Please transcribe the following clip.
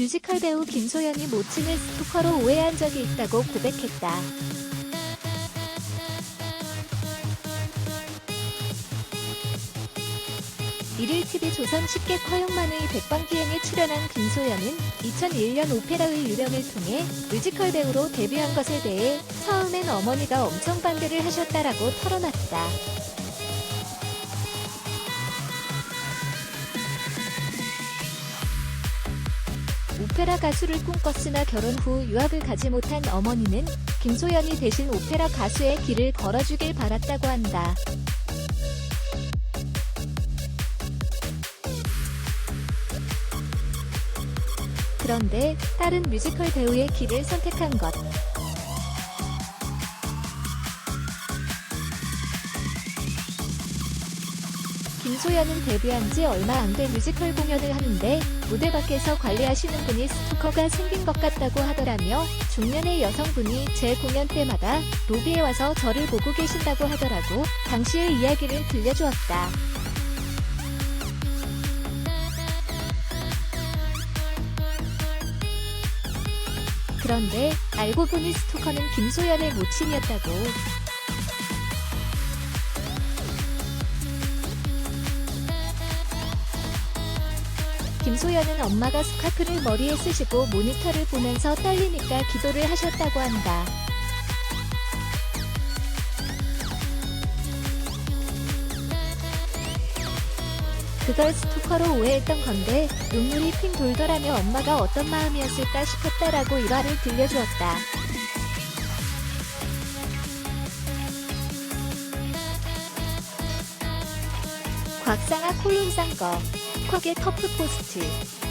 뮤지컬 배우 김소연이 모친을 스토커로 오해한 적이 있다고 고백했다. 일일 TV 조선 10개 허용만의 백방기행에 출연한 김소연은 2001년 오페라의 유령을 통해 뮤지컬 배우로 데뷔한 것에 대해 처음엔 어머니가 엄청 반대를 하셨다라고 털어놨다. 오페라 가수를 꿈꿨으나 결혼 후 유학을 가지 못한 어머니는 김소연이 대신 오페라 가수의 길을 걸어주길 바랐다고 한다. 그런데 딸은 뮤지컬 배우의 길을 선택한 것. 김소연은 데뷔한 지 얼마 안돼 뮤지컬 공연을 하는데 무대 밖에서 관리하시는 분이 스토커가 생긴 것 같다고 하더라며 중년의 여성분이 제 공연 때마다 로비에 와서 저를 보고 계신다고 하더라고 당시의 이야기를 들려주었다. 그런데 알고 보니 스토커는 김소연의 모친이었다고. 김소연은 엄마가 스카프를 머리에 쓰시고 모니터를 보면서 떨리니까 기도를 하셨다고 한다. 그걸 스토커로 오해했던 건데 눈물이 핑 돌더라며 엄마가 어떤 마음이었을까 싶었다라고 일화를 들려주었다. 곽상아 콜론상거 쿼의 터프 포스트